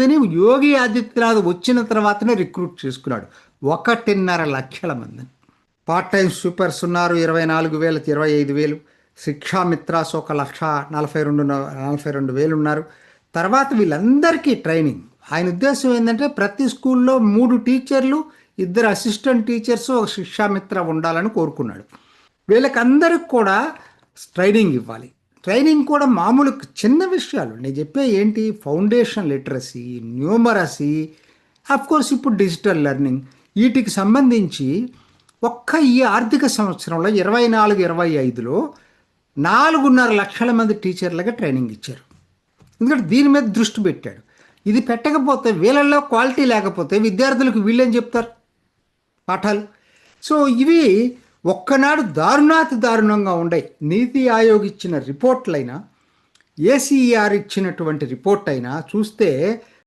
మందిని యోగి ఆదిత్యనాథ్ వచ్చిన తర్వాతనే రిక్రూట్ చేసుకున్నాడు. ఒకటిన్నర లక్షల మందిని. పార్ట్ టైం సూపర్స్ ఉన్నారు ఇరవై నాలుగు వేల ఇరవై ఐదు వేలు. శిక్షామిత్రాస్ ఒక లక్ష నలభై రెండు నలభై రెండు వేలు ఉన్నారు. తర్వాత వీళ్ళందరికీ ట్రైనింగ్. ఆయన ఉద్దేశం ఏంటంటే ప్రతి స్కూల్లో మూడు టీచర్లు ఇద్దరు అసిస్టెంట్ టీచర్స్ ఒక శిక్షామిత్ర ఉండాలని కోరుకున్నాడు. వీళ్ళకందరికి కూడా ట్రైనింగ్ ఇవ్వాలి. ట్రైనింగ్ కూడా మామూలు చిన్న విషయాలు. నేను చెప్పే ఏంటి? ఫౌండేషన్ లిటరసీ న్యూమరసీ కోర్స్ ఇప్పుడు డిజిటల్ లెర్నింగ్. వీటికి సంబంధించి ఒక్క ఈ ఆర్థిక సంవత్సరంలో ఇరవై నాలుగు ఇరవై ఐదులో నాలుగున్నర లక్షల మంది టీచర్లకి ట్రైనింగ్ ఇచ్చారు. ఎందుకంటే దీని మీద దృష్టి పెట్టాడు. ఇది పెట్టకపోతే వీళ్ళల్లో క్వాలిటీ లేకపోతే విద్యార్థులకు వీళ్ళేం చెప్తారు? పాఠాలు. సో ఇవి ఒక్కనాడు దారుణాతి దారుణంగా ఉండే నీతి ఆయోగ్ ఇచ్చిన రిపోర్ట్లైనా ఏసీఆర్ ఇచ్చినటువంటి రిపోర్ట్ అయినా చూస్తే